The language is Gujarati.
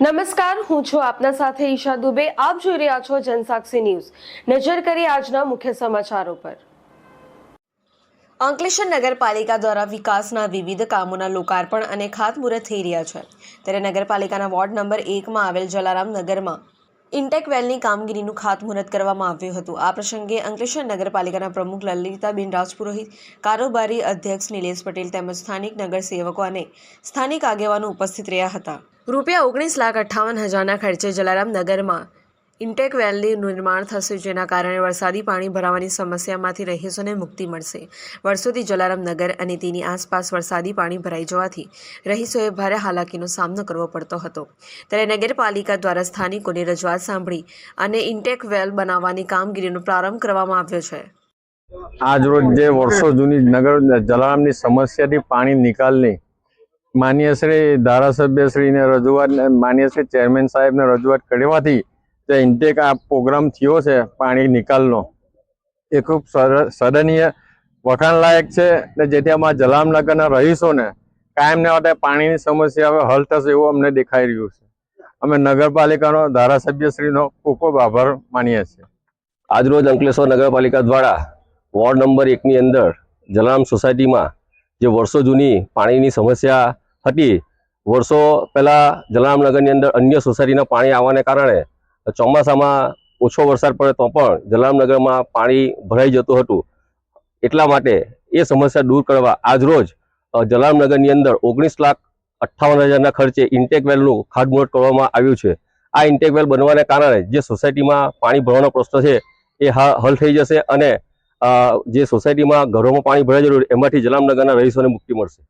નમસ્કાર, હું છું આપના સાથે ઈશા દુબે. આપ જોઈ રહ્યા છો જનસાક્ષી ન્યૂઝ. નજર કરી આજના મુખ્ય સમાચારો પર. અંકલેશ્વર નગરપાલિકા દ્વારા વિકાસના વિવિધ કામોના લોકાર્પણ અને ખાતમુહૂર્ત થઈ રહ્યા છે. ત્યારે નગરપાલિકાના વોર્ડ નંબર એકમાં આવેલ જલારામ નગરમાં ઇન્ટેક વેલની કામગીરીનું ખાતમુહૂર્ત કરવામાં આવ્યું હતું. આ પ્રસંગે અંકલેશ્વર નગરપાલિકાના પ્રમુખ લલિતાબેન રાજપુરોહિત, કારોબારી અધ્યક્ષ નિલેશ પટેલ તેમજ સ્થાનિક નગરસેવકો અને સ્થાનિક આગેવાનો ઉપસ્થિત રહ્યા હતા. રૂપિયા ઓગણીસ લાખ અઠ્ઠાવન હજારના ખર્ચે જલારામ નગરમાં ઇન્ટેક વેલનું નિર્માણ થશે, જેના કારણે વરસાદી પાણી ભરાવાની સમસ્યામાંથી રહીશોને મુક્તિ મળશે. વર્ષોથી જલારામ નગર અને તેની આસપાસ વરસાદી પાણી ભરાઈ જવાથી રહીશોએ ભારે હાલાકીનો સામનો કરવો પડતો હતો. ત્યારે નગરપાલિકા દ્વારા સ્થાનિકોની રજૂઆત સાંભળી અને ઇન્ટેક વેલ બનાવવાની કામગીરીનો પ્રારંભ કરવામાં આવ્યો છે. આજ રોજ જે વર્ષો જૂની નગર, જલારામની સમસ્યાથી પાણી નિકાલની માન્ય શ્રી ધારાસભ્યશ્રીને રજૂઆત માન્ય શ્રી ચેરમેન સાહેબને રજૂઆત કરવાથી જે ઇન્ટેક આ પ્રોગ્રામ થયો છે, પાણી નિકાલનો, એ ખૂબ સરાહનીય વખાણલાયક છે ને જેથી અમારા જલામનગરના રહીશોને કાયમને માટે પાણીની સમસ્યા હવે હલ થશે એવું અમને દેખાઈ રહ્યું છે. અમે નગરપાલિકાનો ધારાસભ્યશ્રીનો ખૂબ ખૂબ આભાર માનીએ છીએ. આજરોજ અંકલેશ્વર નગરપાલિકા દ્વારા વોર્ડ નંબર એકની અંદર જલારામ સોસાયટીમાં જે વર્ષો જૂની પાણીની સમસ્યા હતી, વર્ષો પહેલાં જલારામનગરની અંદર અન્ય સોસાયટીના પાણી આવવાને કારણે ચોમાસામાં ઓછો વરસાદ પડે તો પણ જલારામનગરમાં પાણી ભરાઈ જતું હતું. એટલા માટે એ સમસ્યા દૂર કરવા આજરોજ જલારામનગરની અંદર ઓગણીસ લાખ અઠ્ઠાવન હજારના ખર્ચે ઇન્ટેક વેલનું ખાતમુહૂર્ત કરવામાં આવ્યું છે. આ ઇન્ટેક વેલ બનવાને કારણે જે સોસાયટીમાં પાણી ભરવાનો પ્રશ્ન છે, એ હલ થઈ જશે અને જે સોસાયટીમાં ઘરોમાં પાણી ભરાઈ જરૂર એમાંથી જલામનગરના રહીશોને મુક્તિ મળશે.